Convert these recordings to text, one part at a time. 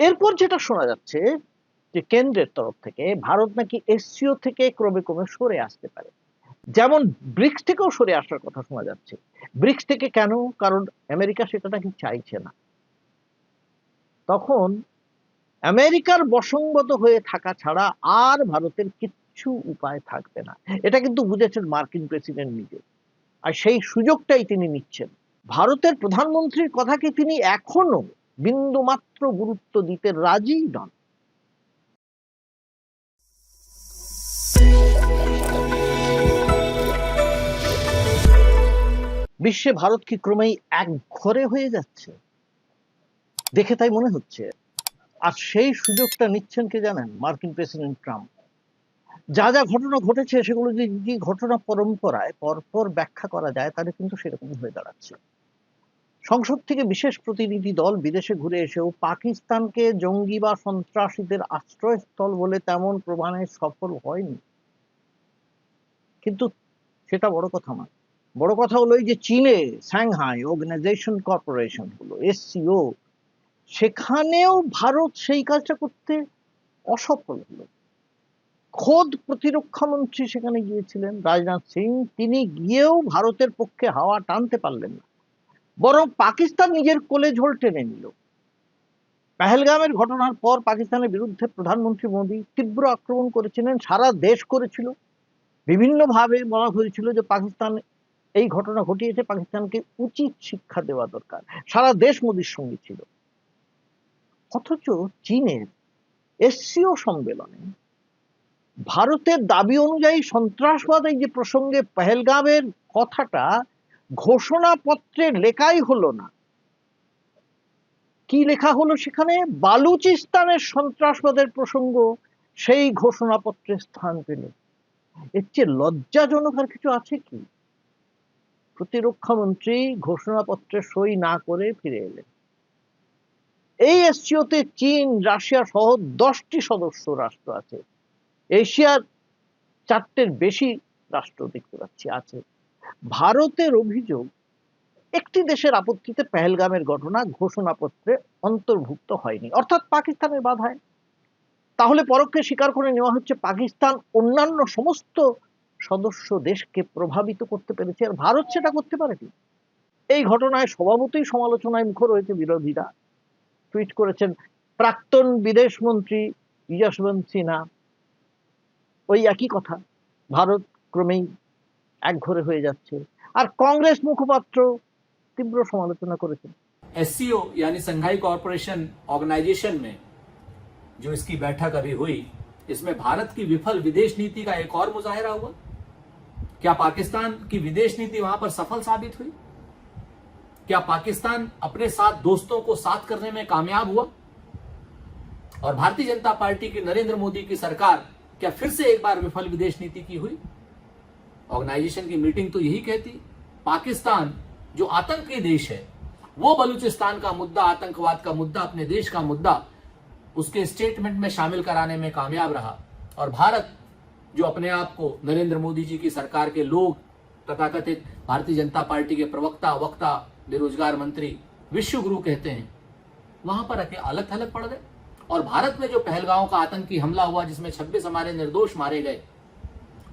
এরপর যেটা শোনা যাচ্ছে যে কেন্দ্রের তরফ থেকে ভারত নাকি এসসিও থেকে ক্রমে ক্রমে সরে আসতে পারে। যেমন ব্রিক্স থেকেও সরে আসার কথা শোনা যাচ্ছে। ব্রিক্স থেকে কেন? কারণ আমেরিকা সেটা নাকি চাইছে না। তখন আমেরিকার বসংগত হয়ে থাকা ছাড়া আর ভারতের কিচ্ছু উপায় থাকবে না। এটা কিন্তু বুঝেছেন মার্কিন প্রেসিডেন্ট নিজে। আর সেই সুযোগটাই তিনি নিচ্ছেন। ভারতের প্রধানমন্ত্রীর কথাকে তিনি এখনও বিন্দুমাত্র গুরুত্ব দিতে রাজি নন। বিশ্বে ভারত কি ক্রমেই এক ঘরে হয়ে যাচ্ছে? দেখে তাই মনে হচ্ছে। আর সেই সুযোগটা নিচ্ছেন কে জানেন? মার্কিন প্রেসিডেন্ট ট্রাম্প। যা যা ঘটনা ঘটেছে, সেগুলো যদি ঘটনা পরম্পরায় পরপর ব্যাখ্যা করা যায়, তাহলে কিন্তু সেরকমই হয়ে দাঁড়াচ্ছে। সংসদ থেকে বিশেষ প্রতিনিধি দল বিদেশে ঘুরে এসেও পাকিস্তানকে জঙ্গি বা সন্ত্রাসীদের আশ্রয়স্থল বলে তেমন প্রমাণে সফল হয়নি। কিন্তু সেটা বড় কথা নয়। বড় কথা হলো এই যে চীনে সাংহাই অর্গানাইজেশন কর্পোরেশন হলো এসসিও সেখানেও ভারত সেই কাজটা করতে অসফল হলো। খোদ প্রতিরক্ষা মন্ত্রী সেখানে গিয়েছিলেন, রাজনাথ সিং, তিনি গিয়েও ভারতের পক্ষে হাওয়া টানতে পারলেন না। বরং পাকিস্তান নিজের কোলে ঝোল টেনে নিল। পেহেলগামের ঘটনার পর পাকিস্তানের বিরুদ্ধে প্রধানমন্ত্রী মোদী তীব্র আক্রমণ করেছিলেন, সারা দেশ করেছিল। বিভিন্নভাবে বলা হয়েছিল যে পাকিস্তান, এই ঘটনা ঘটিয়েছে, পাকিস্তানকে উচিত শিক্ষা দেওয়া দরকার। সারা দেশ মোদীর সঙ্গে ছিল। অথচ চীনের এসসিও সম্মেলনে ভারতের দাবি অনুযায়ী সন্ত্রাসবাদ এই যে প্রসঙ্গে পেহেলগামের কথাটা ঘোষণাপত্রে লেখাই হলো না। কি লেখা হলো সেখানে? বালুচিস্তানের সন্ত্রাসবাদের প্রসঙ্গ, সেই ঘোষণাপত্রে স্থান পেল। এর চেয়ে লজ্জাজনক আর কিছু আছে কি? প্রতিরক্ষা মন্ত্রী ঘোষণাপত্রে সই না করে ফিরে এলেন। এই এসসিওতে চীন, রাশিয়া সহ দশটি সদস্য রাষ্ট্র আছে। এশিয়ার চারটের বেশি রাষ্ট্র দেখতে পাচ্ছি আছে। ভারতের অভিযোগ, একটি দেশের আপত্তিতে পেহেলগামের ঘটনা ঘোষণাপত্রে অন্তর্ভুক্ত হয়নি। অর্থাৎ পাকিস্তানের বাধায় তাহলে পরোক্ষে স্বীকার করে নেওয়া হচ্ছে পাকিস্তান অন্যান্য সমস্ত সদস্য দেশকে প্রভাবিত করতে পেরেছে। আর ভারত সেটা করতে পারেনি। এই ঘটনায় স্বভাবতই সমালোচনায় মুখর হয়েছে বিরোধীরা। টুইট করেছেন, প্রাক্তন বিদেশ মন্ত্রী যশবন্ত সিনহা। ওই একই কথা, ভারত ক্রমেই একঘরে হয়ে যাচ্ছে আর কংগ্রেস মুখপাত্র তীব্র সমালোচনা করেছেন एससीओ यानी संघाई कॉरपोरेशन ऑर्गेनाइजेशन में जो इसकी बैठक अभी हुई इसमें भारत की विफल विदेश नीति का एक और मुजाहिरा हुआ क्या पाकिस्तान की विदेश नीति वहां पर सफल साबित हुई क्या पाकिस्तान अपने साथ दोस्तों को साथ करने में कामयाब हुआ और भारतीय जनता पार्टी की नरेंद्र मोदी की सरकार क्या फिर से एक बार विफल विदेश नीति की हुई ऑर्गेनाइजेशन की मीटिंग तो यही कहती, पाकिस्तान, जो आतंकी देश है, वो बलूचिस्तान का मुद्दा, आतंकवाद का मुद्दा, अपने देश का मुद्दा, उसके स्टेटमेंट में शामिल कराने में कामयाब रहा। और भारत, जो अपने आप को नरेंद्र मोदी जी की सरकार के लोग, तथाकथित भारतीय जनता पार्टी के प्रवक्ता, वक्ता, बेरोजगार मंत्री विश्व गुरु कहते हैं, वहाँ पर अके अलग थलग पड़ गए। और भारत में जो पहलगांव का आतंकी हमला हुआ, जिसमें 26 हमारे निर्दोष मारे गए,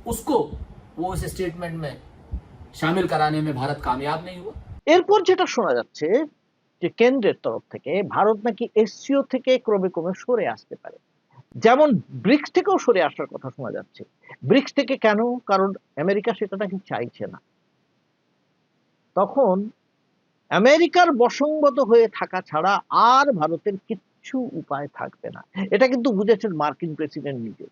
उसको वो इस स्टेटमेंट में शामिल कराने में भारत कामयाब नहीं हुआ এরপর যেটা শোনা যাচ্ছে যে কেন্দ্রের তরফ থেকে ভারত নাকি এসসিও থেকে ক্রমে ক্রমে সরে আসতে পারে যেমন ব্রিক্স থেকেও সরে আসার কথা শোনা যাচ্ছে ব্রিক্স থেকে কেন কারণ আমেরিকা সেটা নাকি চাইছে না তখন আমেরিকার বসংগত হয়ে থাকা ছাড়া আর ভারতের কিচ্ছু উপায় থাকবে না এটা কিন্তু বুঝেছেন মার্কিন প্রেসিডেন্ট নিজে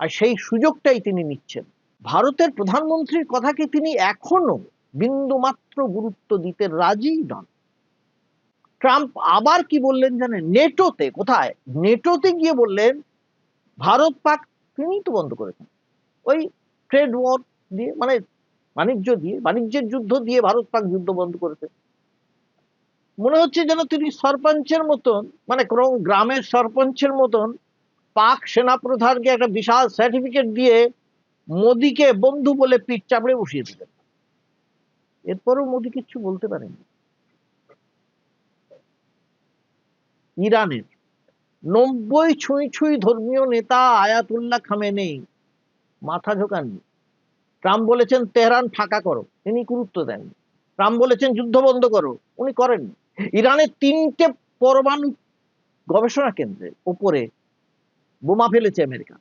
আর সেই সুযোগটাই তিনি নিচ্ছেন ভারতের প্রধানমন্ত্রীর কথাকে তিনি এখনও বিন্দুমাত্র গুরুত্ব দিতে রাজি নন। ট্রাম্প আবার কি বললেন জানেন? নেটোতে, কোথায়? নেটোতে গিয়ে বললেন, ভারত পাক তিনি তো বন্ধ করেছেন। ওই ট্রেড ওয়ার দিয়ে মানে বাণিজ্য দিয়ে, বাণিজ্যের যুদ্ধ দিয়ে ভারত পাক যুদ্ধ বন্ধ করেছে। মনে হচ্ছে যেন তিনি সরপঞ্চের মতন মানে কোনো গ্রামের সরপঞ্চের মতন পাক সেনাপ্রধানকে একটা বিশাল সার্টিফিকেট দিয়ে মোদিকে বন্ধু বলে পিঠ চাপড়ে বসিয়ে দিলেন। এরপরও মোদি কিচ্ছু বলতে পারেনি ইরানের নব্বই ছুঁই ছুঁই ধর্মীয় নেতা আয়াতুল্লাহ খামেনেই মাথা ঝোকাননি। ট্রাম্প বলেছেন, তেহরান ফাঁকা করো। তিনি গুরুত্ব দেননি। ট্রাম্প বলেছেন, যুদ্ধ বন্ধ করো। উনি করেননি। ইরানের তিনটে পরমাণু গবেষণা কেন্দ্রের উপরে বোমা ফেলেছে আমেরিকা।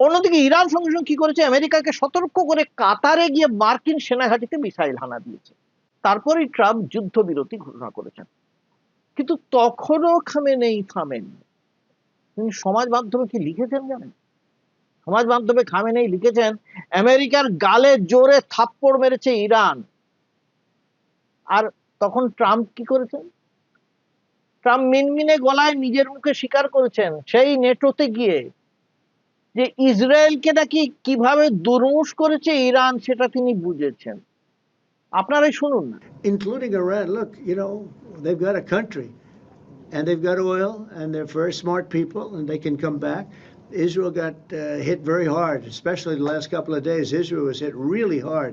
অন্যদিকে ইরান সঙ্গে সঙ্গে কি করেছে? আমেরিকাকে সতর্ক করে কাতারে গিয়ে মার্কিন সেনাঘাটিতে মিসাইল হানা দিয়েছে। তারপরেই ট্রাম্প যুদ্ধবিরতি ঘোষণা করেছেন। কিন্তু তখনও খামে নেই থামেন তিনি সমাজ মাধ্যমে কি লিখেছেন জানেন? সমাজ মাধ্যমে খামে নেই লিখেছেন, আমেরিকার গালে জোরে থাপ্পড় মেরেছে ইরান। আর তখন ট্রাম্প কি করেছেন? ট্রাম্প মিনমিনে গলায় নিজের মুখে স্বীকার করেছেন, সেই নেটোতে গিয়ে। যে ইসরায়েলকে নাকি কীভাবে দুর্মুষ করেছে ইরান সেটা তিনি বুঝেছেন আপনারাই শুনুন না including Iran. Look, you know, they've got a country and they've got oil and they're very smart people and they can come back. Israel got uh, hit very hard, especially the last couple of days. Israel was hit really hard.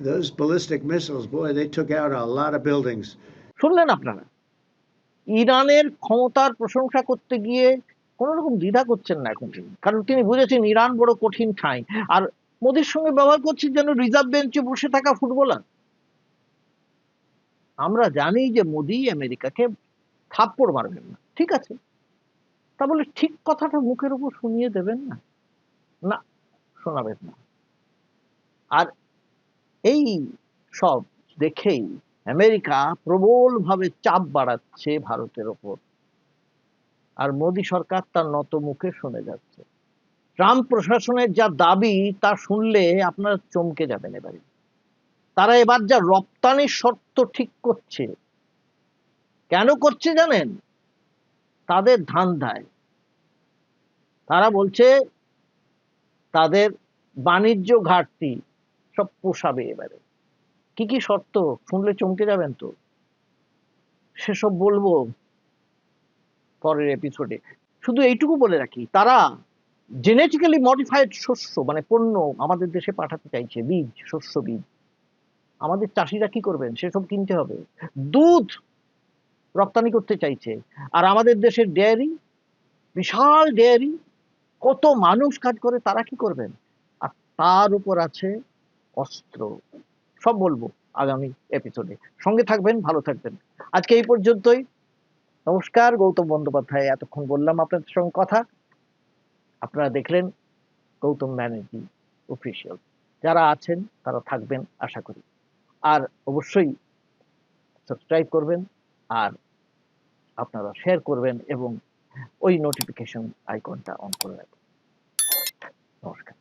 Those ballistic missiles, boy, they took out a lot of buildings. শুনলেন আপনারা ইরানের ক্ষমতার প্রশংসা করতে গিয়ে কোন রকম দ্বিধা করছেন না এখন তিনি। কারণ তিনি বুঝেছেন ইরান বড় কঠিন ঠাঁই। আর মোদির সঙ্গে ব্যবহার করছেন যেন রিজার্ভ বেঞ্চে বসে থাকা ফুটবলার। আমরা জানি যে মোদি আমেরিকাকে থাপ্পড় মারবেন না। ঠিক আছে? তা বলে ঠিক কথাটা মুখের উপর শুনিয়ে দেবেন না? না, শোনাবেন না। আর এই সব দেখেই আমেরিকা প্রবলভাবে চাপ বাড়াচ্ছে ভারতের ওপর। আর মোদী সরকার তার নত মুখে শুনে যাচ্ছে। ট্রাম্প প্রশাসনের যা দাবি, তা শুনলে আপনারা চমকে যাবেন এবারে। তারা এবার যা রপ্তানির শর্ত ঠিক করছে, কেন করছে জানেন? তাদের ধান্ধায় তারা বলছে, তাদের বাণিজ্য ঘাটতি সব পোষাবে এবারে। কি কি শর্ত? শুনলে চমকে যাবেন তো? সেসব বলব। পরের এপিসোডে শুধু এইটুকু বলে রাখি, তারা জেনেটিক্যালি মডিফাইড শস্য মানে পণ্য আমাদের দেশে পাঠাতে চাইছে, বীজ, শস্য, বীজ। আমাদের চাষিরা কি করবেন? সেসব কিনতে হবে। দুধ রপ্তানি করতে চাইছে। আর আমাদের দেশের ডেয়ারি, বিশাল ডেয়ারি, কত মানুষ কাজ করে, তারা কি করবেন? আর তার উপর আছে অস্ত্র। সব বলব আগামী এপিসোডে সঙ্গে থাকবেন, ভালো থাকবেন। আজকে এই পর্যন্তই। নমস্কার, গৌতম বন্দ্যোপাধ্যায়। এতক্ষণ বললাম আপনাদের সঙ্গে কথা। আপনারা দেখলেন গৌতম ব্যানার্জি অফিসিয়াল যারা আছেন, তারা থাকবেন, আশা করি। আর অবশ্যই সাবস্ক্রাইব করবেন আর আপনারা শেয়ার করবেন এবং ওই নোটিফিকেশন আইকনটা অন করে রাখবেন।